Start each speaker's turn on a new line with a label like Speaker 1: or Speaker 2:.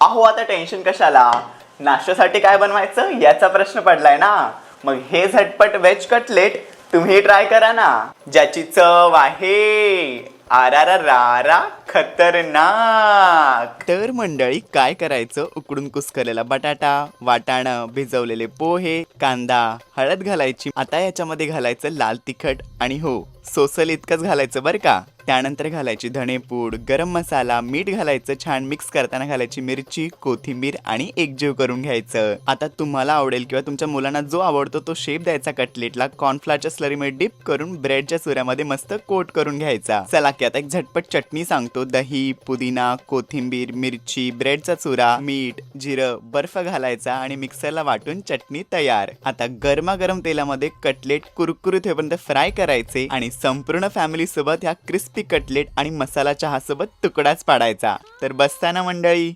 Speaker 1: अहो आता टेन्शन कशाला? नाश्त्यासाठी काय बनवायचं? याचा प्रश्न पडलाय ना. मग हे झटपट व्हेज कटलेट तुम्ही ट्राय करा ना. ज्याची चव आहे. आरारा खतरनाक. तर मंडळी काय करायचं? उकडून कुस्करलेला बटाटा वाटाणं भिजवलेले पोहे कांदा हळद घालायची. आता याच्यामध्ये घालायचं लाल तिखट आणि हो सोसल इतकंच घालायचं बरं का. त्यानंतर घालायची धणेपूड गरम मसाला मीठ घालायचं छान मिक्स करताना घालायची मिरची कोथिंबीर आणि एकजीव करून घ्यायचं. आता तुम्हाला आवडेल किंवा तुमच्या मुलांना जो आवडतो तो शेप द्यायचा कटलेटला कॉर्नफ्लावरच्या स्लरीमध्ये डिप करून ब्रेडच्या चुऱ्यामध्ये मस्त कोट करून घ्यायचा. चला की आता एक झटपट चटणी सांगतो. दही पुदिना कोथिंबीर मिरची ब्रेडचा चुरा मीठ जिरं बर्फ घालायचा आणि मिक्सरला वाटून चटणी तयार. आता गरमागरम तेलामध्ये कटलेट कुरकुरीत होईपर्यंत फ्राय करायचे आणि संपूर्ण फॅमिलीसोबत ह्या क्रिस्पी कटलेट आणि मसाला चहासोबत तुकडाच पाडायचा. तर बसताना मंडळी.